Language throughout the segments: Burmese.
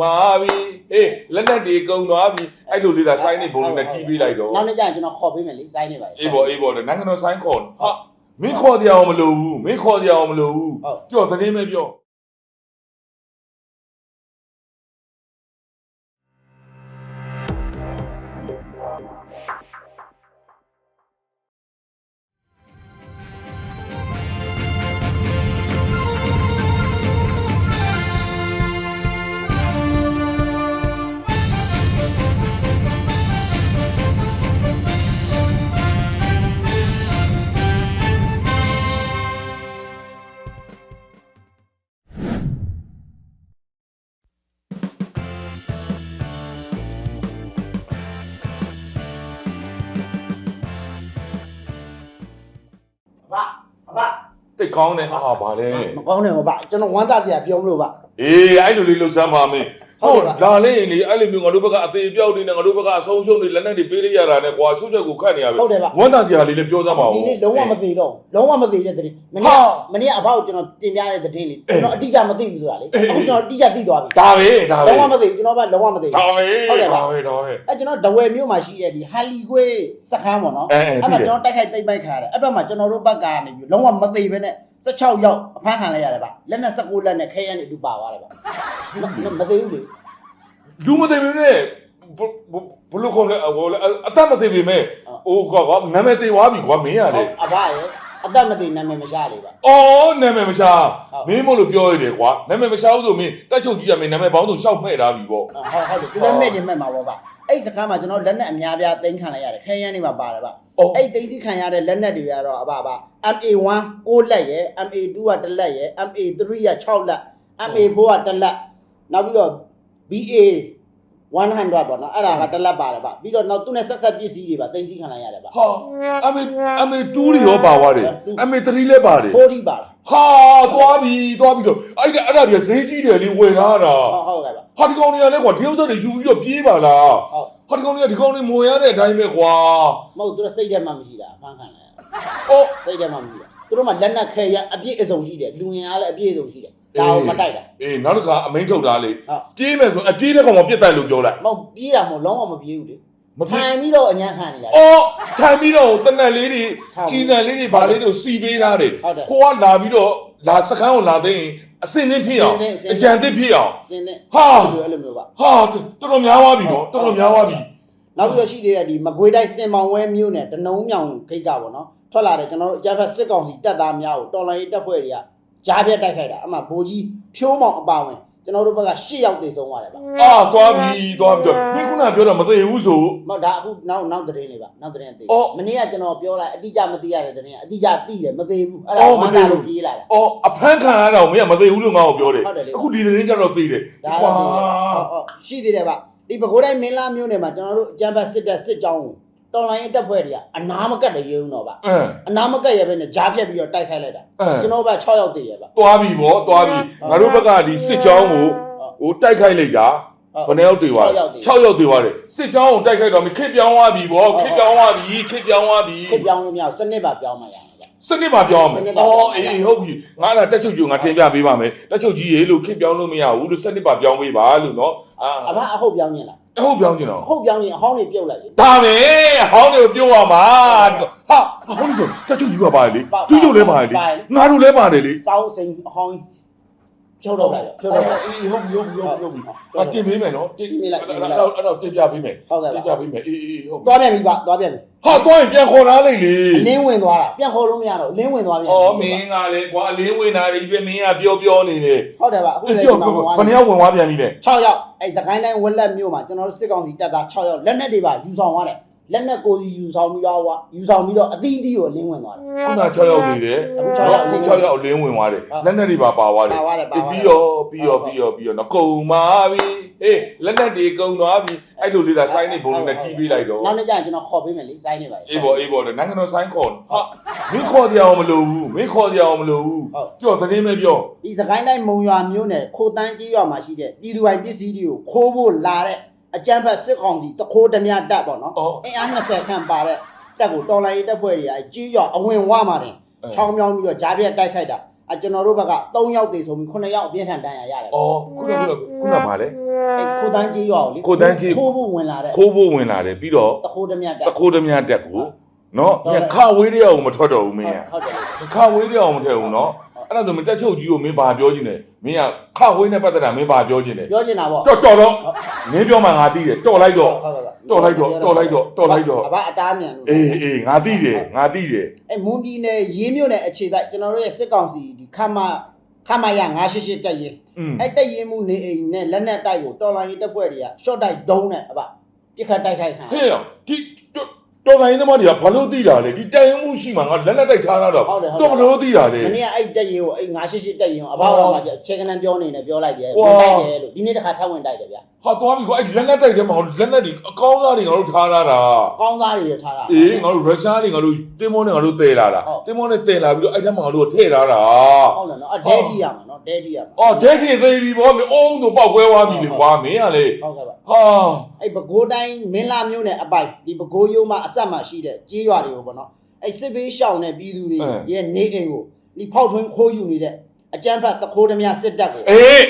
မာပြီဟေးလက်နက်တွေကုန်သွားပြီအဲ့လိုလေးသာဆိုင်းနေဘုံလေးနဲ့တီးပေးလိုက်တော့နောက်နေ့ကျရင်ကျွန်တော်ခေါ်ပေးမယ်လေစိုင်းနေပါလေအေးပေါ့အေးပေါ့လေနိုင်ငံတော်ဆိုင်းခေါ်ဟာမင်းခေါ်တရားအောင်မလို့ဘူးမင်းခေါ်တရားအောင်မလို့ဘူးပြောသတင်းပဲပြော ကောင်းတယ်အာဗာလဲမကောင်းတယ်ဗျကျွန်တော်ဝမ်းသာစရာပြောမလို့ဗျအေးအဲ့လိုလေးလှုပ်ရှားပါမင်းဟုဟုတ်တ်ကဲ့ပါဒါလေးလေအဲ့လိုမျိုးငါတို့ဘက်ကအသေးအပြောက်တွေနဲ့ငါတို့ဘက်ကအဆုံးရှုံးတွေလက်နက်တွေပေးလိုက်ရတာနဲ့ကွာရှုပ်ချက်ကိုခတ်နေရပဲဟုတ်တယ်ဗျဝမ်းသာစရာလေးလည်းပြောစမ်းပါဦးဒီနေ့လုံးဝမသိတော့ဘူးလုံးဝမသိတဲ့သတင်းမဟာနေ့မနေ့အဘကိုကျွန်တော်တင်ပြတဲ့သတင်းလေးကျွန်တော်အတိအကျမသိဘူးဆိုတာလေအေးအခုကျွန်တော်အတိအကျသိသွားပြီဒါပဲဒါပဲလုံးဝမသိဘူးကျွန်တော်ကလုံးဝမသိဘူးဒါပဲဟုတ်တယ်ပါဒါပဲဒါပဲအဲကျွန်တော်ဒဝယ်မြို့မှာရှိတဲ့ဒီဟာလီကွေးစခန်းပေါ့နော်အဲအဲအဲ့မှာသိတယ်ကျွန်တော်တိုက်ခိုက်တိတ်ပိုက်ခါရတယ်အဲ့ဘက်မှာကျွန်တော်တို့ဘက်ကနေပြီးလုံးဝမသိဘဲနဲ့ 16ရောက်အဖမ်းခံလိုက်ရတယ်ဗျလက်နဲ့16လက်နဲ့ခဲရန်နေအတူပါသွားတယ်ဗျမသိဘူးလေလူမသိပေမဲ့ဘဘလို့ခေါ်လဲဟိုလဲအတတ်မသိပေမဲ့ဟိုကွာကွာနာမည်သိသွားပြီကွာမင်းရလေအဘရဲ့အသက်မသိနာမည်မရှားလေဗျအော်နာမည်မရှာဟုတ်မင်းမို့လို့ပြောရတယ်ကွာနာမည်မရှာဘူးဆိုမင်းတက်ချုပ်ကြီးကမင်းနာမည်ပေါင်းစုံရှောက်မှဲ့ထားပြီပေါ့ဟုတ်ဟုတ်တယ်သူလည်းမဲ့ခြင်းမဲ့မှာပေါ့ဗျ အဲ့စခန်းမှာကျွန်တော်လက်နဲ့အများပြားသိမ်းခံလိုက်ရတယ်ခဲရန်နေမှာပါတယ်ဗျအော်အဲ့သိမ်းစီခံရတဲ့လက်နက်တွေကတော့အဘအဘ MA1 6လက်ရယ် MA2 က1လက်ရယ် MA3 က6လက် MA4 က1လက်နောက်ပြီးတော့ BA 100ပေါ့နော်အဲ့ဒါက1လက်ပါတယ်ဗျပြီးတော့နောက်သူနဲ့ဆက်ဆက်ပစ္စည်းတွေပါသိမ်းစီခံလိုက်ရတယ်ဗျဟာအမေအမေ2တွေရောပါသွားတယ်အမေ3လည်းပါတယ်40ပါလား ဟာသွားပြီသွားပြီတော့အဲ့ဒါအဲ့ဒါတွေကဈေးကြီးတယ်လေဝယ်ထားတာဟုတ်ဟုတ်ကဲ့ဗျဟာဒီကောင်တွေကလည်းကွာဒီဥစ္စာတွေယူပြီးတော့ပြေးပါလားဟုတ်ဟာဒီကောင်တွေကဒီကောင်တွေမွေရတဲ့အတိုင်းပဲကွာမဟုတ်သူတို့စိတ်ထဲမှာမရှိတာအဖမ်းခံလိုက်ရအော်စိတ်ထဲမှာမရှိတာသူတို့မှလက်နက်ခဲရန်အပြည့်အစုံရှိတယ်လူငင်အားလည်းအပြည့်အစုံရှိတယ်ဒါကိုမတိုက်တာအေးနောက်တစ်ခါအမိန်ထုတ်တာလေဟုတ်ပြေးမယ်ဆိုအပြေးတဲ့ကောင်ကပြစ်တိုက်လို့ပြောလိုက်မဟုတ်ပြေးတာမဟုတ်လုံးဝမပြေးဘူးလေ မပြေးထိုင်ပြီးတော့အញ្ញမ်းခံနေတာ အော်ထိုင်ပြီးတော့တနက်လေးတွေထောင်ကြီးစံလေးတွေဗာလေးတွေစီပေးထားတယ်ဟုတ်တယ်ကိုကလာပြီးတော့လာစကန်းကိုလာသိရင်အစင်သင်းဖြစ်အောင်အစင်သင့်အရန်သင်းဖြစ်အောင် စင်းနဲ့ဟာ အဲ့လိုမျိုးပါ ဟာတော်တော်များသွားပြီနော်တော်တော်များသွားပြီ နောက်ပြီးတော့ရှိသေးတယ်ဒီမကွေးတိုင်းစင်မောင်ဝဲမြို့နယ်တနုံမြောင်ခိတ်ကပေါ့နော်ထွက်လာတယ်ကျွန်တော်တို့အကြမ်းဖက်စစ်ကောင်စီတပ်သားများကိုတော်လိုင်းရေးတပ်ဖွဲ့တွေကကြားပြတ်တိုက်ခိုက်တာအမှဘိုးကြီးဖြိုးမောင်အပါဝင် ကျွန်တော်တို့ဘက်က၈ယောက်တေဆုံးသွားတယ်ဗျအာသွားပြီသွားပြီတော့မင်းခုနကပြောတော့မသိဘူးဆို မဟုတ်ဒါအခုနောက်နောက်သတင်းလေးပါနောက်သတင်းသိအော်မနေ့ကကျွန်တော်ပြောလိုက်အတိအကျမသိရတဲ့သတင်းကအတိအကျသိတယ်မသိဘူးအဲ့အော်ဒါမမသိသာဘူးလို့ပြေးလာတာ အော်အဖမ်းခံရတော့မင်းကမသိဘူးလို့ငါ့ကိုပြောတယ်ဟုတ်တယ်လေ အခုဒီသတင်းကြတော့သိတယ်ဒါကွာတော့ဟုတ်ဟုတ်ရှိသေးတယ်ဗျဒီပဲခူးတိုင်းမင်းလာမြို့နယ်မှာကျွန်တော်တို့အကြမ်းဖက်စစ်တပ်စစ်ကြောင်းကို တော်လိုင်းရေးတပ်ဖွဲ့တွေကအနာမကတ်တရေုံတော့ဗျအင်းအနာမကတ်ရပဲနဲ့ကြားဖြတ်ပြီးတော့တိုက်ခိုက်လိုက်တာအင်းကျွန်တော်ဘက်6ယောက်တည်ရဗျသွားပြီဗောသွားပြီငါတို့ဘက်ကဒီစစ်ကြောင်းကိုဟိုတိုက်ခိုက်လိုက်တာဘယ်နှယောက်တည်သွားလဲ6ယောက်တည်သွားတယ်စစ်ကြောင်းကိုတိုက်ခိုက်တော့မခစ်ပြောင်းသွားပြီဗောခစ်ပြောင်းသွားပြီခစ်ပြောင်းသွားပြီခုတ်ပြောင်းလို့မရဘူးစနစ်ပါပြောင်းမှရအောင်ဗျစနစ်ပါပြောင်းမယ်စနစ်ပါပြောင်းအော်အေးဟုတ်ပြီငါလာတက်ချုပ်ကြီးငါတင်ပြပေးပါမယ်တက်ချုပ်ကြီးရေလို့ခစ်ပြောင်းလို့မရဘူးလို့စနစ်ပါပြောင်းပေးပါလို့နော် အာအမအဟုတ်ပြောင်းမြင်လားအဟုတ်ပြောင်းကျင်တော့အဟုတ်ပြောင်းရင်အဟောင်းတွေပြုတ်လိုက်လေ ဒါပဲအဟောင်းတွေကိုပြောရမှာဟာအဟောင်းတွေတက်ချုပ်ကြီးပါပါလေကျူးကျုပ်လည်းပါလေ ငါတို့လည်းပါတယ်လေစောင်းစိန်အဟောင်း ဖြုတ်တော့လိုက်ဖြုတ်တော့လိုက်အေးဟုတ်ပြီဟုတ်ပြီဟုတ်ပြီအတင်ပေးမယ်နော်တင်တင်ပေးလိုက်တင်ပေးလိုက်အဲ့တော့အဲ့တော့တင်ပြပေးမယ်ဟုတ်ကဲ့တင်ပါပြပေးမယ်အေးအေးဟုတ်ပြီသွားပြန်ပြီပါသွားပြန်ပြီဟာတော့ရင်ပြန်ခေါ်လာလိုက်လေအလင်းဝင်သွားတာပြန်ခေါ်လို့မရတော့အလင်းဝင်သွားပြန်ဩမင်းကလေကွာအလင်းဝင်တာတွေပဲမင်းကပြောပြောနေတယ်ဟုတ်တယ်ပါအခုလည်းပြောဒီမှာဝင်သွားဘယ်နှယောက်ဝင်သွားပြန်ပြီလဲ6ယောက်အဲစကိုင်းတိုင်းဝက်လက်မြို့မှာကျွန်တော်တို့စစ်ကောင်စီတပ်သား6ယောက်လက်နက်တွေပါယူဆောင်သွားတယ် လက်နက်ကိုစီယူဆောင်ပြီးတော့ယူဆောင်ပြီးတော့အသီးသီးကိုအလင်းဝင်သွားတယ် ခုန6ယောက်နေတယ်အခု6ယောက်အခု6ယောက်အလင်းဝင်သွားတယ်လက်နက်တွေပါပါသွားတယ်ပါသွားတယ်ပါသွားတယ် ပြီးတော့ပြီးတော့ပြီးတော့ပြီးတော့နော်ကုံပါပြီဟေးလက်နက်တွေကုံသွားပြီအဲ့လိုလေးသာဆိုင်းနေဘုံလေးနဲ့တီးပေးလိုက်တော့နောက်နေ့ကျရင်ကျွန်တော်ခေါ်ပေးမယ်လေစိုင်းနေပါလေ အေးပေါ့အေးပေါ့လေနိုင်ငံတော်ဆိုင်းခေါ်ဟာမင်းခေါ်တရားအောင်မလို့ဘူးမင်းခေါ်တရားအောင်မလို့ဘူးပြောသတင်းပဲပြောဒီစကိုင်းတိုင်းမုံရွာမြို့နယ်ခိုတန်းကြီးရွာမှာရှိတဲ့ပြည်သူပိုင်ပစ္စည်းတွေကိုခိုးဖို့လာတဲ့ အကြမ်းဖက်စစ်ကောင်စီတခိုးဓမြတက်ပေါ့နော်အော်အင်အား20ခန့်ပါတဲ့တက်ကိုတော်လိုင်းရေးတပ်ဖွဲ့တွေကကြီးရွာအဝင်ဝမှာတင်ချောင်းမြောင်းပြီးတော့ဂျားပြက်တိုက်ခိုက်တာအကျွန်တော်တို့ဘက်က3ယောက်တည်ဆုံးပြီး9ယောက်အပြင်းထန်တန်ရာရတယ်အော်ခုနကခုနပါလေအဲခိုးတန်းကြီးရွာကိုလေခိုးတန်းကြီးခိုးဖို့ဝင်လာတဲ့ခိုးဖို့ဝင်လာတယ်ပြီးတော့တခိုးတမြတ်တက်တခိုးတမတက်ကိုနော်မင်းခဝေးတဲ့အောင်မထွက်တော့ဘူးမင်းဟုတ်တယ်ကခဝေးတဲ့အောင်မထည့်ဘူးနော် အဲ့ဒါဆိုမတက်ချုပ်ကြီးကိုမင်းဘာပြောချင်လဲမင်းကခဝေးနဲ့ပတ်သက်တာမင်းဘာပြောချင်လဲပြောချင်တာပေါ့တော်တော်တော့မင်းပြောမှငါသိတယ်တော်လိုက်တော့ဟုတ်ကဲ့ပါတော်လိုက်တော့တော်လိုက်တော့တော်လိုက်တော့အဘအတားမြန်လို့အေးအေးငါသိတယ်ငါသိတယ်အဲမွန်ပြည်နယ်ရေးမြို့နယ်အခြေစိုက်ကျွန်တော်တို့ရဲ့စစ်ကောင်စီဒီခမခမရ988တက်ရင်อืมအဲတက်ရင်မှုနေအိမ်နဲ့လက်နက်တိုက်ကိုတော်လိုင်းရေးတပ်ဖွဲ့တွေက short တိုက်ဒုံးနဲ့အဘပြစ်ခတ်တိုက်ဆိုင်ခံဟဲ့ရောဒီ တော်လိုင်းသမားတွေကဘာလို့သိတာလဲဒီတိုင်မှုရှိမှငါလက်လက်တိုက်ထားတာတော့တော်ဘလို့သိတာလဲမနေ့ကအဲ့တက်ရင်ကိုအဲ့988တက်ရင်ကိုအဘကမှချေကနန်းပြောနေတယ်ပြောလိုက်တယ်ဝါဝင်တိုက်တယ်လို့ဒီနေ့တစ်ခါထပ်ဝင်တိုက်တယ်ဗျာဟာသွားပြီကွာအဲ့လက်လက်တိုက်ထဲမှာလက်လက်တွေအကောင်းသားတွေငါတို့ထားလာတာအကောင်းသားတွေထားတာအေးငါတို့ရုရှားတွေငါတို့တင်းမောနဲ့ငါတို့တည်လာတာဟုတ်တင်းမောနဲ့တည်လာပြီးတော့အဲ့ထဲမှာငါတို့ထည့်ထားတာဟုတ်တယ်နော်အဒဲတီရမှာနော်ဒဲတီရမှာအော်ဒဲတီသေးပြီဗောမင်းအုံးတို့ပောက်ကွဲသွားပြီလေကွာမင်းကလေဟုတ်ကဲ့ပါဟာ အဲ့ပဲခူးတိုင်းမင်းလာမျိုးနဲ့အပိုင်ဒီပဲခူးရိုးမှာအဆက်မှာရှိတဲ့ကြေးရွာတွေကိုပေါ့နော်အဲ့စစ်ဘေးရှောင်တဲ့ပြည်သူတွေရဲ့နေအိမ်ကိုဒီဖောက်ထွင်းခိုးယူနေတဲ့အကြမ်းဖက်တခိုးဓမြစစ်တပ်ကိုအေး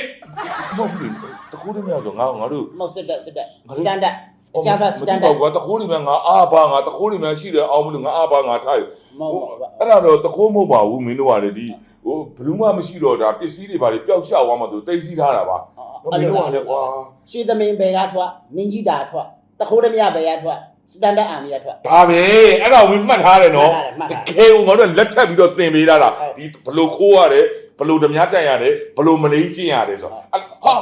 မဟုတ်ဘူးတခုတည်းများဆိုငါငါတို့မဟုတ်စစ်တပ်စစ်တပ်စတန်ဒတ် အကြမ်းဖက်စတန်ဒမတ်တူပါဘူးကွာတခိုးတွေများငါအားပါငါတခိုးတွေများရှိတယ်အောင်မလို့ငါအားပါငါထားရမဟုတ်ပါဘူးအဲ့ဒါတော့တခိုးမဟုတ်ပါဘူးမင်းတို့ကလေဒီဟိုဘလူးမမရှိတော့ဒါပစ္စည်းတွေဘာတွေပျောက်ရှောက်သွားမှသူတိတ်စီးထားတာပါမင်းတို့ကလည်းကွာရှေးသမင်ဘယ်ကထွက်မင်းကြီးတာထွက်တခိုးဓမြဘယ်ကထွက်စတန်ဒတ်အာမီကထွက်ဒါပဲအဲ့ဒါကိုမှတ်ထားတယ်နော်မှတ်တထားတယ်ကယ်ကိုငါတို့လက်ထပ်ပြီးတော့သင်ပေးတာလားဟုတ်ဒီဘလို့ခိုးရတယ်ဘလို့ဓမြတက်ရတယ်ဘလို့မလေးကျင့်ရတယ်ဆိုတော့အဲ့ဟာ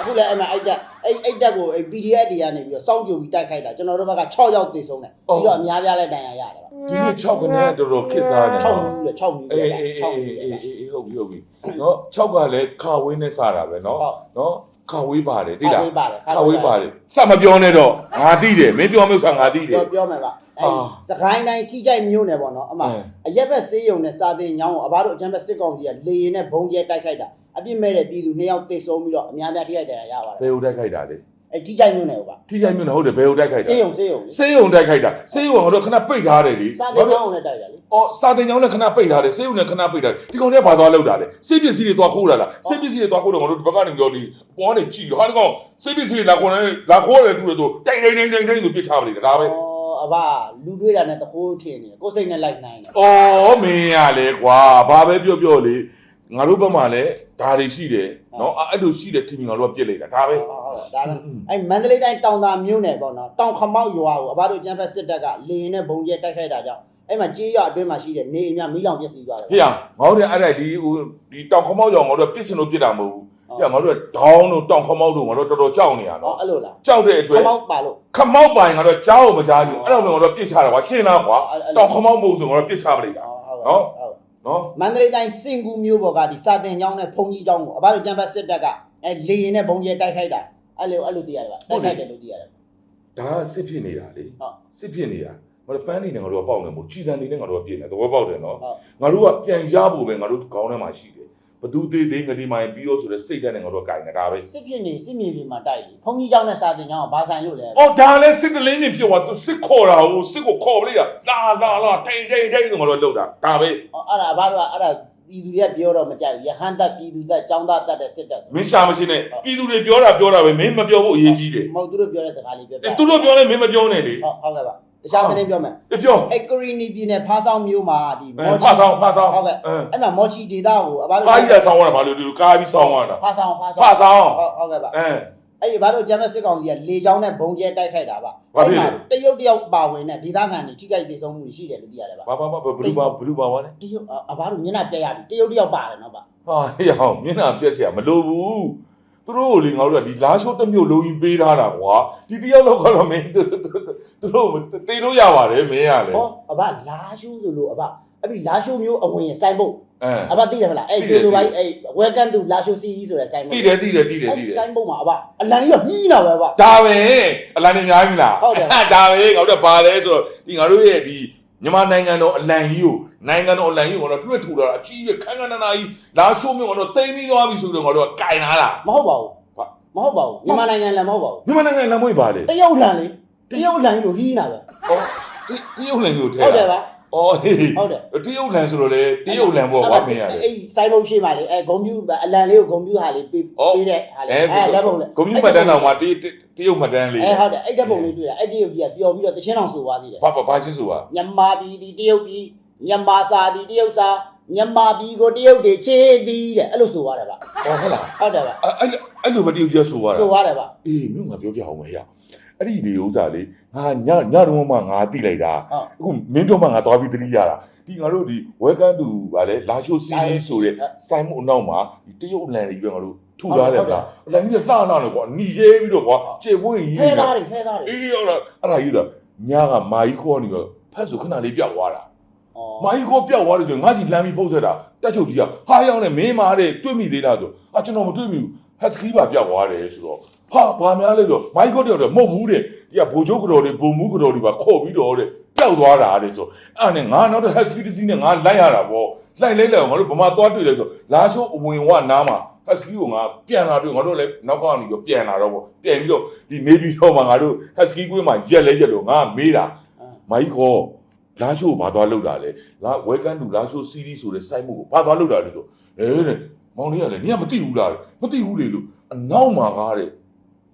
အခုလည်းအဲ့မှာအဲ့တက်အဲ့အဲ့တက်ကိုအဲ့ PDF တွေကနေပြီးတော့စောင့်ကြိုပြီးတိုက်ခိုက်တာကျွန်တော်တို့ဘက်က6ယောက်တည်ဆုံးတယ်ပြီးတော့အများပြားလည်းတန်ရာရတယ်ပါဒီနေ့6ခနဲ့တော်တော်ခစ်စားနေ6မျိုးလေ6မျိုးအေးလေအေး6အေးမျိုးအေးလေ အေးအေးဟုတ်ပြီဟုတ်ပြီနော်6ကလည်းခါဝေးနဲ့စားတာပဲနော်ဟုတ်နော်ခါဝေးပါတယ်သိလားခါဝေးပါတယ်ခါဝေးပါတယ်စမပြောနဲ့တော့ငါသိတယ်မင်းပြောမျိုးဆိုငါသိတယ် ပြောပြောမယ်ပါအဲ့အာစကိုင်းတိုင်းထိကြိုက်မျိုးနယ်ပေါ့နော်အမအင်း အရက်ဘက်ဆေးရုံနဲ့စာတင်ညောင်းကိုအဘတို့အချမ်းဘက်စစ်ကောင်ကြီးကလေရင်နဲ့ဘုံကျဲတိုက်ခိုက်တာ အပြစ်မဲ့တဲ့ပြည်သူနှစ်ယောက်တိတ်ဆုံးပြီးတော့အများများထိခိုက်တယ်ရပါတဘယ်ယ်ဟိုတိုက်ခိုက်တာလဲအဲ့ထိကြိုက်မျိုးနယ်ပေါ့ထိခိုက်မျိုးနဲ့ဟုတ်တယ်ဘယ်ဟိုတိုက်ခိုက်တာဆေးရုံဆေးရုံလေစေးရုံတိုက်ခိုက်တာစေးရုံကတော့ခဏပိတ်ထားတယ်လေစာတင်ညောင်းကိုလည်းတိုက်တာလေအော်စာတင်ကြောင်းနဲ့ခဏပိတ်ထားတယ်စေးရုံနဲ့ခဏပိတ်ထားတယ်ဒီကောင်တွေကဘာသွားလောက်တာလဲစေးပစ္စည်းတွေသွားခိုးတာလားစေးပစ္စည်းတွေသွားခိုးတော့ငါတို့ဒီဘက်ကနေပြောဒီပေါ်နေကြည့်ဟာဒီကောင်စေးပစ္စည်းတွေလာခေါ်နေလာခေါ်တယ်တူတယ်သူတိုင်တိုင်တိုင်တိုင်တိုင်သူပြစ်ချပါလိမ့်တယ်ဒါပဲဩအဘလူတွေးတာနဲ့တခိုးထင်နေတယ်ကိုယ်စိတ်နဲ့လိုက်နိုင်တယ် အော်မင်းရလေကွာဘာပဲပြောပြောလေ ငါတို့ဘက်မှာလည်းဒါတွေရှိတယ်နော်အဲ့လိုရှိတယ်ထင်မြင်ငါတို့ကပြစ်လိုက်တာဒါပဲဟုတ်ဟုတ်ဒါလည်းအဲ့မန္တလေးတိုင်းတောင်သာမြို့နယ်ပေါ့နော်တောင်ခမောက်ရွာကိုအဘတို့အချမ်းဘက်စစ်တပ်ကလေရင်နဲ့ဘုံကျဲတိုက်ခိုက်တာကြောင့်အဲ့မှာကြေးရွာအတွင်းမှာရှိတဲ့နေအိမ်များမီးလောင်ပျက်စီးသွားတယ်ဖေရငါတို့လည်းအဲ့ဒါဒီဟိုဒီတောင်ခမောက်ရောင်ငါတို့ကပြစ်ချင်လို့ပြစ်တာမဟုတ်ဘူးဖေရငါတို့ကဒေါင်းတို့တောင်ခမောက်တို့ငါတို့တော်တော်ကြောက်နေရဟောနော်အဲ့လိုလားကြောက်တဲ့အတွခက်မောက်ပါလို့ခမောက်ပိုင်ကတော့ကြားအောင်မကြားဘူးအဲ့တော့ငါတို့ပြစ်ချတာကွာရှင်းလားကွာတောင်ခမောက်မဟုတ်ဆိုငါတို့ပြစ်ချပလိုက်တာဟုတ်ဟုတ် နော်မန္တလေးတိုင်းစင်ကူမျိုးပေါ်ကဒီစာတင်ကျောင်းနဲ့ဖုန်ကြီးကျောင်းကိုအဘတို့ကျမ်းဘတ်စစ်တပ်ကအဲလေရင်နဲ့ဘုံကျဲတိုက်ခိုက်တာအဲ့လိုအဲ့လိုသိရတယ်ဗျတိုက်ခိုက်တယ်လို့သိရတယ်ဒါကစစ်ဖြစ်နေတာလေဟုတ်စစ်ဖြစ်နေတာငါတို့ပန်းနေနဲ့ငါတို့ကပေါက်နေမို့ကြည်စံနေနဲ့ငါတို့ကပြည့်နေသဘောပေါက်တယ်နော်ဟုတ်ငါတို့ကပြန်ရဖို့ပဲငါတို့ခေါင်းထဲမှာရှိတယ် ဘသူသေးသေးငတိမိုင်းပြီးတော့ဆိုတဲ့စိတ်ဓာတ်နဲ့ငါတို့ကကြိုင်နေတာပဲစစ်ဖြစ်နေစစ်မြေပြင်မှာတိုက်လေဖုန်ကြီးကျောင်းနဲ့စာတင်ကျောင်းကဘာဆိုင်လို့လဲအော်ဒါလည်းစစ်တလင်းနေဖြစ်သွားသူစစ်ခေါ်တာဟိုစစ်ကိုခေါ်ပလိုက်တာလာလာလာတိတ်တိတ်တိတ်ဆိုငါတို့လောက်တာဒါပဲအဲ့ဒါအဘတို့ကအဲ့ဒါပြည်သူရဲ့ပြောတော့မကြိုက်ဘူးရဟန်းတပ်ပြည်သူတပ်ကျောင်းသားတပ်တဲ့စစ်တပ်မင်းရှာမရှိနဲ့ပြည်သူတွေပြောတာပြောတာပဲမင်းမပြောဖို့အရေးကြီးတယ်မဟုတ်သူတို့ပြောတဲ့စကားလေးပြောပြသူတို့ပြောလဲမင်းမပြောနဲ့လေဟုတ်ဟုတ်ကဲ့ပါ တခြားသတင်းပြောမယ် ပြော အဲ့ကရီနီပြည်နယ်ဖားဆောင်မျိုးမှာဒီ ဖာဆောင်ဖာဆောင် ဟုတ်ကဲ့ အင်း အဲ့မှာမော်ချီဒေတာကိုအဘတို့ ဖာကြီးကဆောင်းရတာဘာလို့ဒီလိုကားပြီးဆောင်းရတာ ဖာဆောင်ဖာဆောင် ဖာဆောင် ဟုတ်ဟုတ်ကဲ့ပါ အင်း အဲ့ဒီဘာလို့ဂျမ်မစစ်ကောင်ကြီးကလေချောင်းနဲ့ဘုံကျဲတိုက်ခိုက်တာပါ ဘာဖြစ်လဲ တရုတ်တယောက်ပါဝင်တဲ့ဒေသခံတွေထိခိုက်ဒေဆုံးမှုရှိတယ်လို့သိရတယ်ပါ ဘာဘာဘာဘလူးပါဘလူးပါဝါလဲ တရုတ်အဘာလို့မျက်နှာပြက်ရပြီတရုတ်တယောက်ပါတယ်နော်ဗျ ဟာရအောင်မျက်နှာပြက်เสียမလိုဘူး သူတို့ကိုလေငါတို့ကဒီလာရှိုးတစ်မျိုးလုံးကြီးပေးထားတာကွာဒီတယောက်တော့ကတော့မင်းသူတို့တေးလို့ရပါတယ်မင်းရလေဟောအဘလာရှူးဆိုလို့အဘအဲ့ဒီလာရှူးမျိုးအဝင်စိုင်းဖို့အင်းအဘသိတယ်မလားအဲ့သိတယ်ကျိုးလိုပိုင်းအဲ့ welcome to လာရှူးစီဆိုတဲ့စိုင်းဖို့တည်တယ်တည်တယ်တည်တယ်အဲ့တည်တယ်စိုင်းဖို့မှာအဘအလံကြီးကဟီးလာပဲဗျဒါပဲအလန်နေများပြီလားဟုတ်တယ်ဒါပဲငါတို့ကဘာလဲဆိုတော့ဒီငါတို့ရဲ့ဒီ မြန်မာနိုင်ငံတော်အလံကြီးကိုနိုင်ငံတော်အလံကြီးကိုတော့တွတ်ထူတာအကြီးပဲခန်းခန်းနာနာကြီးလာရှိုးမျိုးကတော့တိမ်ပြီးသွားပြီဆိုတော့ငါတို့ကကင်လာတာမဟုတ်ပါဘူးဘာမဟုတ်ပါဘူးမြန်မာနိုင်ငံလည်းမဟုတ်ပါဘူးမြန်မာနိုင်ငံလမ်းမွေးပါလေတရုတ်လံလေတရုတ်လံကြီးကိုဟီးလာပဲဟောဒီဒီရုပ်လင်ကိုထဲဟုတ်တယ်ပါ အော်ဟေးဟုတ်တယ်တရုတ်လန်ဆိုတော့လေတရုတ်လန်ပေါ့ကွာမင်းရတယ်အဲ့စိုင်းဘုတ်ရှိမှလေအဲဂုံပြူအလံလေးကိုဂုံပြူဟာလေးပေးဩပေးတဲ့ဟာလေးအဲအဲဓာတ်ပုံလေးကွန်မြူမှတ်တန်းတော်မှာတတရုတ်မှတ်တန်းလေးအဲဟုတ်တယ်အဲ့ဓာတ်ပုံလေးတွေ့တာအဲ့တရုတ်ကြီးကပျော်ပြီးတော့တချင်းအောင်ဆိုသွားသေးတယ်ဘာဘာဘာရှင်းဆိုပါမြန်မာပြည်ဒီတရုတ်ပြည်မြန်မာစာဒီတရုတ်စာမြန်မာပြည်ကိုတရုတ်တွေချေသည်တဲ့အဲ့လိုဆိုသွားတယ်ဗျအော်ဟုတ်လားဟုတ်တယ်ဗျအဲ့အဲ့အဲ့လိုမတရုတ်ကြီးဆိုပါဆိုလားသွားတယ်ဗျအေးမြို့ငါပြောပြအောင်မရအဲ့ ဒီဒီဥစ္စာလေးငါညညတော့မှငါတိလိုက်တာဟုတ်အခုမင်းတို့မှငါသွားပြီးသတိရတာဒီငါတို့ဒီ welcome to ဗာလဲလာရှိုးစီးရီးဆိုတဲ့စိုင်းမအနောက်မှာဒီတရုတ်လန်ကြီးပဲငါတို့ထူထားတယ်ဗျာအလန်ကြီးလှလှနေကွာหนีရဲပြီးတော့ကွာကျေပွင့်ကြီးဖဲသားတွေဖဲသားတွေအေးဟုတ်လားအဲ့ဒါကြီးတော့ညကမာကြီးခေါ်နေတော့ဖက်ဆိုခဏလေးပြောက်သွားတာဩမာကြီးခေါ်ပြောက်သွားတယ်ဆိုရင်ငါကြီးလမ်းပြီးဖုတ်ဆက်တာတက်ချုပ်ကြီးကဟာရောက်နေမင်းမာတဲ့တွေ့မိသေးလားဆိုအာကျွန်တော်မတွေ့မိဘူးဟက်စကီးပါပြောက်သွားတယ်ဆိုတော့ ဟာဘာများလဲဆိုတော့မာကြီးခေါ်တော့မဟုတ်ဘူးတဲ့ဒီကဘိုလ်ချုပ်ကြော်တွေဘုံမူကြော်တွေပါခေါ်ပြီးတော့တဲ့ပျောက်သွားတာတဲ့ဆိုအဲ့နဲ့ငါနောက်တော့ဟက်စကီးတစ်စီးနဲ့ငါလိုက်ရတာပေါ့လိုက်လိုက်လိုက်ငါတို့ဗမာသွားတွေ့လဲဆိုလာရှိုးအဝင်ဝနားမှာဟက်စကီးကိုငါပြန်လာပြီးငါတို့လည်းနောက်ကနေပြီးပြန်လာတော့ပေါ့ပြန်ပြီးတော့ဒီနေပြီးတော့မှငါတို့ဟက်စကီးကွင်းမှာရက်လဲရက်လို့ငါမေးတာမိုင်းခေါ်လာရှိုးဘာသွားလောက်တာလဲလာဝဲကန်တူလာရှိုးစီးရီးဆိုတဲ့စိုက်မှုကိုဘာသွားလောက်တာလဲဆိုအဲတဲ့မောင်လေးကလည်းနင်ကမသိဘူးလားမသိဘူးလေလို့အနောက်မှာကားတဲ့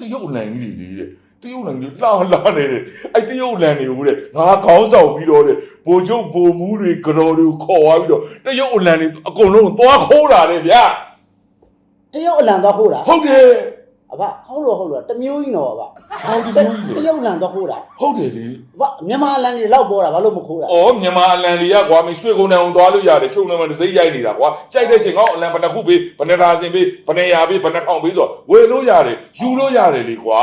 တရုတ်လန်ကြီးတွေလေတဲ့တရုတ်လန်ကြီးလှလှနေတဲ့အဲ့တရုတ်လန်တွေကိုတဲ့ငါခေါင်းဆောင်ပြီးတော့တဲ့ဘိုလ်ချုပ်ဘိုလ်မူးတွေကြော်တွေကိုခေါ်သွားပြီးတော့တရုတ်လန်တွေအကုန်လုံးသွားခိုးတာလေဗျာတရုတ်အလံတော့ခိုးတာဟုတ်တယ် အဘဟုတ်လို့ဟုတ်လို့တမျိုးကြီးတော့အဘဟောဒီမျိုးကြီးတလေရုတ်လံတော့ခိုးတာဟုတ်တယ်လေအဘမြန်မာအလံတွေလောက်ပေါ်တာဘာလို့မခိုးတာအော်မြန်မာအလံတွေကကွာမရွှေကုန်တန်အောင်သွားလို့ရတယ်ရှုံနေမှာတစ်စိမ့်ရိုက်နေတာကွာကြိုက်တဲ့ချိန်ကောအလံဘယ်နှခုပေးဘယ်နှရာစင်ပေးဘယ်နှရာပေးဘယ်နှထောင်ပေးဆိုတော့ဝယ်လို့ရတယ်ယူလို့ရတယ်လေကွာ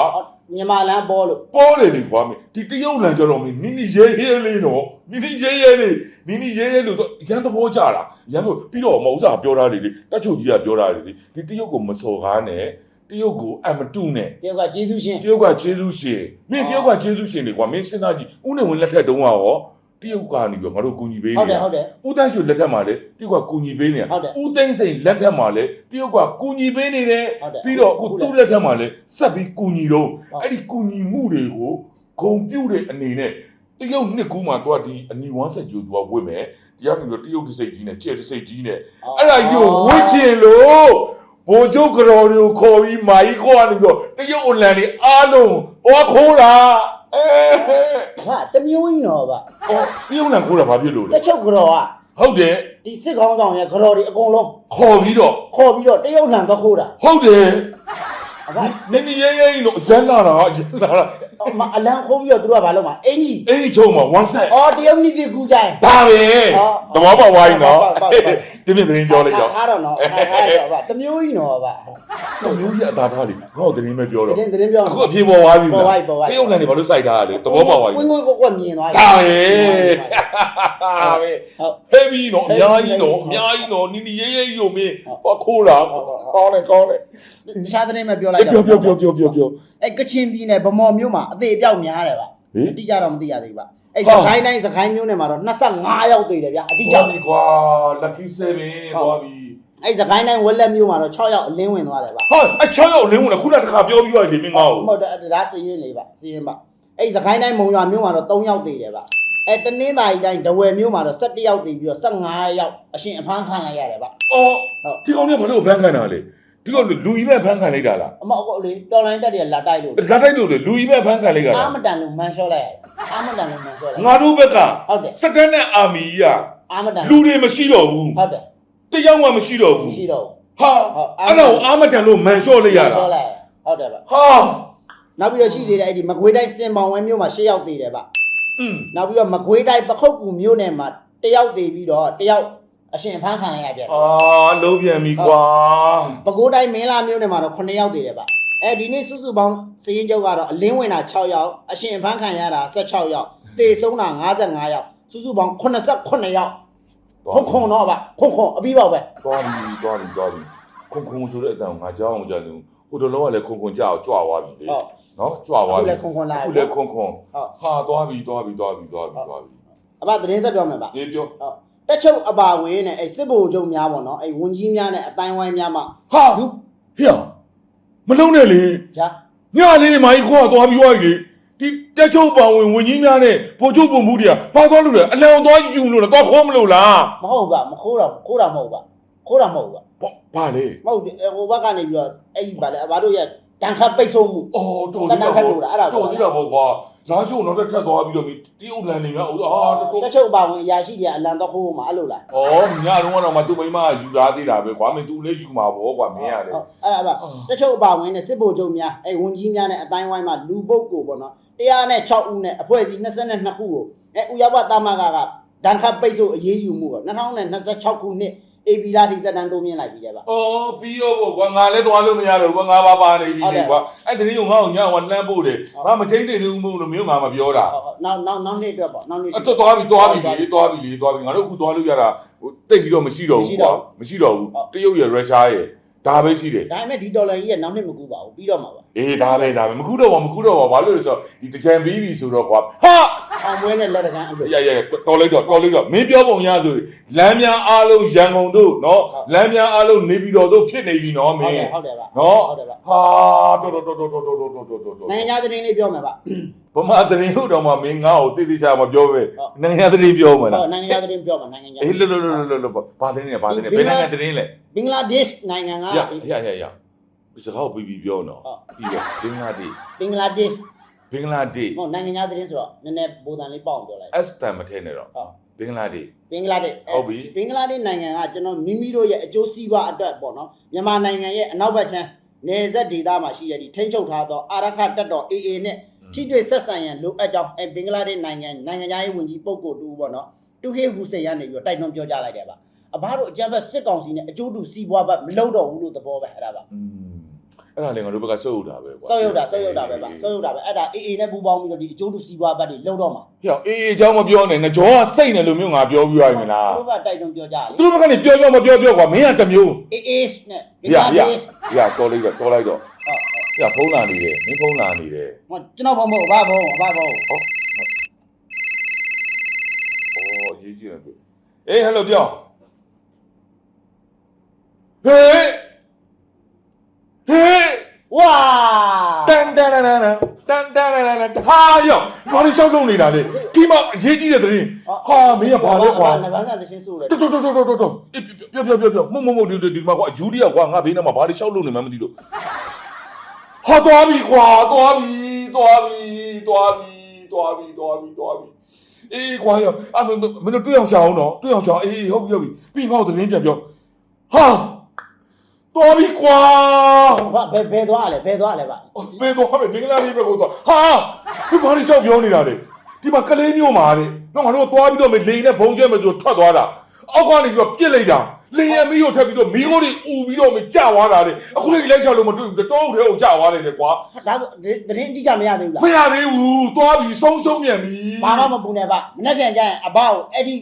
မြန်မာအလံပေါ်လို့ပေါ်တယ်လေကွာမင်းဒီတရုတ်လံကြတော့မင်းနီနီရဲရဲလေးနော်နီနီရဲရဲလေးနီနီရဲရဲလို့တော့ရန်သဘောကြတာရန်လို့ပြီးတော့မဟုတ်စားပြောတာလေတက်ချုပ်ကြီးကပြောတာလေဒီတရုတ်ကိုမစော်ကားနဲ့တ ရုတ်ကိုအမတုနဲ့တရုတ်ကကျေးဇူးရှင်တရုတ်ကကျေးဇူးရှင်မင်းတရုတ်ကကျေးဇူးရှင်လေကွာမင်းစဉ်းစားကြည့်ဦးနေဝင်လက်ထက်တုန်းကရောတရုတ်ကနေပြီးတော့ငါတို့ကူညီပေးဟုတ်နေတယ်တာဟုတ်တယ် ဦးတန်းရွှေလက်ထက်မှာလေတရုတ်ကကူညီပေးနေတာဟုတ်တယ်ဦးသိန်းစိန်လက်ထက်မှာလေတရုတ်ကကူညီပေးနေတယ်ဟုတ်တယ်ပြီးတော့အခုသူ့လက်ထက်မှာလေဆက်ပြီးကူညီတော့ဟုတ်အဲ့ဒီကူညီမှုတွေကိုဂုံပြုတ်တဲ့အနေနဲ့တရုတ်နှစ်ကူးမှာသူကဒီအနီဝမ်းဆက်ကြိုးသူကဝစ်မယ်တရားပြီးတော့တရုတ်တစ်စိတ်ကြီးနဲ့ကျဲတစ်စိတ်ကြီးနဲ့ အဲ့ဒါကြီးကိုဝစ်ချင်လို့ ဘိုလ်ချုပ်ကတော်တွေကိုခေါ်ပြီးမာကြီးခေါ်ရနေပြီးတော့တရုတ်အလံတွေအားလုံးဟောခိုးတာအဲဟာတမျိုးကြီးတော့အဘအော်တရုတ်လံခိုးတာဘာဖြစ်လို့တလဲချုပ်ကြော်ကဟုတ်တယ်ဒီစစ်ကောင်းဆောင်ရဲ့ကြော်တွေအကုန်လုံးခေါ်ပြီးတော့ခေါ်ပြီးတော့တရုတ်လံတော့ခိုးတာဟုတ်တယ် အဘနင်းနေရဲရဲကြီးတော့ရန်လာတာရန်လာတာအမအလံခိုးပြီးတော့သူတို့ကဘာလုပ်မှာအင်ကြီးအဲ့ဒီချုံမှာ one set အော်တရုတ်နီတိကူကြိုင် ဒါပဲအော်သဘောပေါက်သွားပြီနော်ဟုတ်ဟုတ်ဟုတ်ဒီပြင်သတင်းပြောလိုက်တော့အားတော့နော်အားတော့ဗာတမျိုးကြီးနော်ဗာတော့မျိုးကြီးအသာထားလိငါ့ကိုသတင်းပဲပြောတော့တင်းတင်းပြော အခုအပြေပေါ်သွားပြီပေါ်သွားပြီပေါ်သွားပြီ တရုတ်လန်တွေဘာလို့စိုက်ထားရလဲသဘောပေါက်သွားပြီ ဝင်းဝင်းကွက်ကွက်မြင်သွားပြီဒါပဲဒါပဲဟုတ် ဟဲဗီနော်အများကြီးနော်အများကြီးနော်နီနီရဲရဲကြီးကိုမင်းဟောခိုးတာဟုတ်ဟုတ်ကောင်းတယ်ကောင်းတယ် တခြားသတင်းပဲပြောလိုက်အေးပြောပြောပြောပြောပြောပြောအဲကချင်ပြည်နယ်ဗမော်မြို့မှာအသေးအပြောက်များတယ်ဗာဟေးအတိအကျတော့မသိရသေးဘူးဗာအဲဟုတ်စကိုင်းတိုင်းစကိုင်းမြို့နယ်မှာတော့25ရောက်သေးတယ်ဗျာအတိအကျကြောက်ပြီကွာ lucky 7သွားပြီအဲစကိုင်းတိုင်းဝက်လက်မြို့မှာတော့6ရောက်အလင်းဝင်သွားတယ်ဗာဟာအချောင်းရောက်လင်းဝင်လာခုနကတခါပြောပြီးရတယ်လေမင်းငါ့ကိုဟုတ်တယ်ဒါစည်ရင်လေးဗာစည်ရင်ဗာအဲစကိုင်းတိုင်းမုံရွာမြို့မှာတော့3ရောက်သေးတယ်ဗာအဲတနင်္သာရီတိုင်းဒဝယ်မြို့မှာတော့17ရောက်သေးပြီးတော့15ရောက်အရှင်အဖမ်းခံလိုက်ရတယ်ဗာအော်ဟုတ်ဒီကောင်ကဘာလို့ဖမ်းခံတာလဲ ဒီကောင်လူကြီးပဲဖမ်းခံလိုက်တာလားအမအကောလေတော်လိုင်းတက်တွေကလာတိုက်လို့လက်တိုက်လို့လေလူကြီးပဲဖမ်းခံလိုက်တာအာလားမတန်လို့မန်လျှော့လိုက်ရတယ်အာမတန်လို့မန်လျှော့လိုက်ငါတို့ဘက်ကဟုတ်တယ်စကန်နဲ့အာမီကအာမတန်လူတွေမရှိတော့ဘူးဟုတ်တယ်တယောက်မှမရှိတော့ဘူးရှိတော့ဟာဟုတ်အာအဲ့တော့အာမတန်လို့မန်လျှော့လိုက်ရမန်တာလျှော့လိုက်ရတယ်ဟုတ်တယ်ဗျဟာနောက်ပြီးတော့ရှိသေးတယ်အဲ့ဒီမကွေးတိုင်းစင်ပေါင်ဝဲမြို့မှာ၈ယောက်သေးတယ်ဗျอืมနောက်ပြီးတော့မကွေးတိုင်းပခုတ်ကူမြို့နယ်မှာတယောက်သေးပြီးတော့တယောက် အရှင်ဖမ်းခံလိုက်ရပြန်တယ်အာလုံးပြန်ပြီကွာပဲခူးတိုင်းမင်းလာမြို့နယ်မှာတော့9ယောက်သေးတယ်ဗျအဲဒီနေ့စုစုပေါင်းစည်ရင်ကျုပ်ကတော့အလင်းဝင်တာ6ယောက်အရှင်ဖမ်းခံရတာ16ယောက်တေဆုံးတာ55ယောက်စုစုပေါင်း89ယောက်ခုံခုံတော့ဗျခုံခုံအပြီးပါပဲသွားပြီသွားပြီသွားပြီခုံခုံဆိုတဲ့အတန်ငါကြောက်အောင်ကြာနေဟိုတလုံးကလည်းခုံခုံကြောက်ကြွားသွားပြီလေဟုတ်နော်ကြွားသွားပြီအခုလည်းခုံခုံလာပြီအခုလည်းခုံခုံဟုတ်ဟာသွားပြီသွားပြီသွားပြီသွားပြီသွားပြီအဘသတင်းဆက်ပြောမယ်ဗျအေးပြောဟုတ် တက်ချုပ်အပါဝေးနဲ့အဲစစ်ဘိုလ်ချုပ်များပေါ့နော်အဲဝန်ကြီးများနဲ့အတိုင်းဝိုင်းများမှာဟာဟေ့မလုံးနဲ့လေဗျာညလေးတွေမာကြီးခေါ်သွားပြီးသွားပြီလေတဒီတက်ချုပ်ပောင်ဝင်ဝင်ကြီးများနဲ့ပိုချုပ်ပုံမှုတွေကဘာသွားလို့လဲအလံသွားယူလို့လားသွားခေါ်မလို့လားမဟုတ်ပါမခိုးတော့ခိုးတာမဟုတ်ပါခိုးတာမဟုတ်ပါဘာဘာလဲမဟုတ်ဘူးဟိုဘက်ကနေပြီးတော့အဲ့ဒီဗာလေအဘတို့ရဲ့တန်ခတ်ပိတ်ဆို့မှုအော်တော်သေးတာပေါ့တော်သေးတာပေါ့ကွာ လာရှိုးနောက်တစ်ထပ်သွားပြီးတော့တရုတ်လန်နေများအာတော်တော် တချို့အပါဝင်အရာရှိတွေကအလံတော့ခိုးမှာအဲ့လိုလားဩညတော့ကတော့မသူ့မိမယူလာသေးတာပဲကွာမင်း तू လည်းယူမှာပေါ့ကွာမင်းရတယ်ဟုတ်အဲ့ဒါပါတချို့အပါဝင်နဲ့စစ်ဗိုလ်ချုပ်များအဲ့ဝန်ကြီးများနဲ့အတိုင်းဝိုင်းမှာလူပုတ်ကိုပေါ့နော်106ဦးနဲ့အဖွဲ့အစည်း22ခုကိုအဲ့ဥရောပတာမကကဒဏ်ခတ်ပိတ်ဆို့အရေးယူမှုပေါ့2026ခုနှစ် အေပီလာထိသက်တမ်းတိုးမြင့်လိုက်ပြီတဲ့ဗျ။အော်ပြီးရောပေါ့ကွာငါလည်းသွားလို့မရတော့ဘူးကွာငါပါပါနေပြီလေကွာ။အဲ့ဒီနေ့ကငါ့ကိုညဝလှမ်းပို့တယ်။ငါမချင်းသေးဘူးမို့လို့မျိုးငါမပြောတာဟုတ်ဟုတ်နောက်နောက်နောက်နေ့အတွက်ပေါ့နောက်နေ့။အဲ့တော့သွားပြီသွားပြီလေသွားပြီလေသွားပြီငါတို့အခုသွားလို့ရတာဟိုတိတ်ပြီးတော့မရှိတော့ဘူးကွာ။မရှိတော့ဘူး။တရုတ်ရယ်ရုရှားရယ်ဒါပဲရှိတယ်ဒါပေမဲ့ဒီဒေါ်လာကြီးကနောက်နှစ်မကူပါဘူးပြီးတော့မှာပါ။အေးဒါပဲဒါပဲမကူတော့ပါမကူတော့ပါဘာလို့လဲဆိုတော့ဒီတကြံပြီးပြီဆိုတော့ကွာ။ဟာ အောင်ပွဲနဲ့လက်တကန်းအလုပ်ရရတော်လိုက်တော့တော်လိုက်တော့မင်းပြောပုံရဆိုလမ်းများအားလုံးရန်ကုန်တို့နော်လမ်းများအားလုံးနေပြည်တော်တို့ဖြစ်နေပြီနော်မဟုတ်င်းတယ်ဟုတ်တယ်ဗျနော်ဟုတ်တယ်ဗျဟာတော်တော်တော်တော်တော်တော်တော်တော်တော်နိုင်ငံခြားသတင်းလေးပြောမယ်ဗျဗမာတရင်ဟုတ်တော့မှမင်းငါ့ကိုတိတိကျကျမပြောပဲဟုတ်နိုင်ငံတရင်ပြောမလားဟုတ်နိုင်ငံခြားသတင်းပြောမှာနိုင်ငံခြား အေးလို့လို့လို့လို့လို့ဘာတရင်လဲဘာတရင်လဲဘယ်နိုင်ငံတရင်လဲဘင်္ဂလားဒေ့ရှ်နိုင်ငံကရရရရဒီစကားကိုပြီးပြီးပြောနော်ဟုတ်ပြီးတော့ဘင်္ဂလားဒေ့ဘင်္ဂလားဒေ့ရှ် ဘင်္ဂလားဒေ့မဟုတ်နိုင်ငံခြားသတင်းဆိုတော့နည်းနည်းဗိုလ်တန်လေးပေါအောင်ပြောလိုက် S တန်မထဲနဲ့တော့ဟုတ်ဘင်္ဂလားဒေ့ဘင်္ဂလားဒေ့ရှ်ဟုတ်ပြီ ဘင်္ဂလားဒေ့ရှ်နိုင်ငံကကျွန်တော်မိမိတို့ရဲ့အကျိုးစီးပွားအတွက်ပေါ့နော်မြန်မာနိုင်ငံရဲ့အနောက်ဘက်ခြမ်းနေဆက်ဒေသမှာရှိတဲ့ဒီထိန်းချုပ်ထားသောအာရခတပ်တော် AA နဲ့ထိတွေ့ဆက်ဆံရန်လိုအပ်ကြောင်းအဲဘင်္ဂလားဒေ့ရှ်နိုင်ငံနိုင်ငံသားရေးဝန်ကြီးပုဂ္ဂိုလ်တူပေါ့နော်တူဟေဟူစိန်ကနေပြီးတော့တိုက်တွန်းပြောကြားလိုက်တယ်ပါအဘတို့အကြမ်းဖက်စစ်ကောင်စီနဲ့အကျိုးတူစီးပွားဘက်မလုပ်တော့ဘူးလို့သဘောပဲအဲ့ဒါပါอืม အဲ့ဒါလည်းငါတို့ဘက်ကစုပ်ယူတာပဲကွာစောက်ရုပ်တာစောက်ရုပ်တာပဲပါစောက်ရုပ်တာပဲအဲ့ဒါ AA နဲ့ပူးပေါင်းပြီးတော့ဒီအကျိုးတူစီးပွားဘက်တွေလုပ်တော့မှာဟေ့အေးအေးအကြောင်းမပြောနဲ့ငကြောကစိတ်နေလို့မျိုးငါပြောပြီးရပြီမလားသူတို့ကတိုက်တွန်းပြောကြတယ်သူတို့ဘက်ကနေပြောပြောမပြောပြောကွာမင်းကတစ်မျိုး AA နဲ့ဘင်္ဂရလားရဒေ့ရှ်ရတော်လိုက်တော့တော်လိုက်တော့ဟုတ်ဟုတ်ရဖုန်းလာနေတယ်မင်းဖုန်းလာနေတယ်ဟောကျွန်တော်ဘုံဘုံဘာဘုံဘာဘုံဩရေးကြည့်တယ်သူအေးဟယ်လိုပြောဟေးဟေး ဝါတန်တန်တန်တန်တန်တန်တန်တန်တန်ဟာယောဘာလို့ရှောက်လုံးနေတာလဲဒီမှာအရေးကြီးတဲ့သတင်းဟာမင်းကဘာလဲကွာနဗန်းစာသရှင်ဆိုတယ်တော်တော်တော်တော်တော်တော်အေးပြောပြောပြောပြောမုံမုံမုံဒီဒီမှာကွာယူရီယာကွာငါဘေးနားမှာဘာလို့ရှောက်လုံးနေမှမသိလို့ဟာသွားပြီကွာသွားပြီသွားပြီသွားပြီသွားပြီသွားပြီသွားပြီအေးကွာရောအမမင်းတို့တွေ့အောင်ရှာအောင်နော်တွေ့အောင်ရှာအေးဟုတ်ပြီဟုတ်ပြီပြီးငါ့ကိုသတင်းပြန်ပြောဟာ သွားပြီကွာဘာဘယ်ဘယ်သွားလဲဘယ်သွားလဲဗျဘယ်သွားပဲမင်္ဂလာလေးပဲကိုသွားဟာဘယ်ဘာလို့ရှောက်ပြောနေတာလဲဒီမှာကလေးမျိုးမှာတဲ့တော့ငါတို့သွားပြီးတော့မလိန်နဲ့ဘုံကျဲမဆိုထွက်သွားတာအောက်ကနေပြီးတော့ပြစ်လိုက်တာလင်းရမီးကိုထပ်ပြီးတော့မီးကိုတွေအူပြီးတော့မကြွားတာတဲ့အခုလေးလိုက်ချလို့မတွေ့ဘူးတောအုပ်ထဲကိုကြွားတယ်လေကွာဒါဆိုသတင်းအတိအကျမရသေးဘူးမလားရသေးဘူးသွားပြီးဆုံးဆုံးမြန်ပြီဘာမှမပူနဲ့ဗျမနေ့ကကြရင်အဘောက်အဲ့ဒီ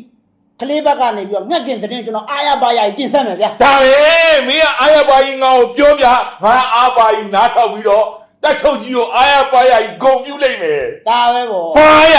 ကလေးဘက်ကနေပြီးတော့ငှက်ကျင်သတင်းကျွန်တော်အားရပါရတင်ဆက်မယ်ဗျာဒါပဲမင်းကအာရပါကြီးငါ့ကိုပြောပြငါအာပါကြီးနားထောက်ပြီးတော့တက်ချုပ်ကြီးကိုအာရပါကြီးဂုံပြူလိုက်မယ်ဒါပဲဗောဘာရ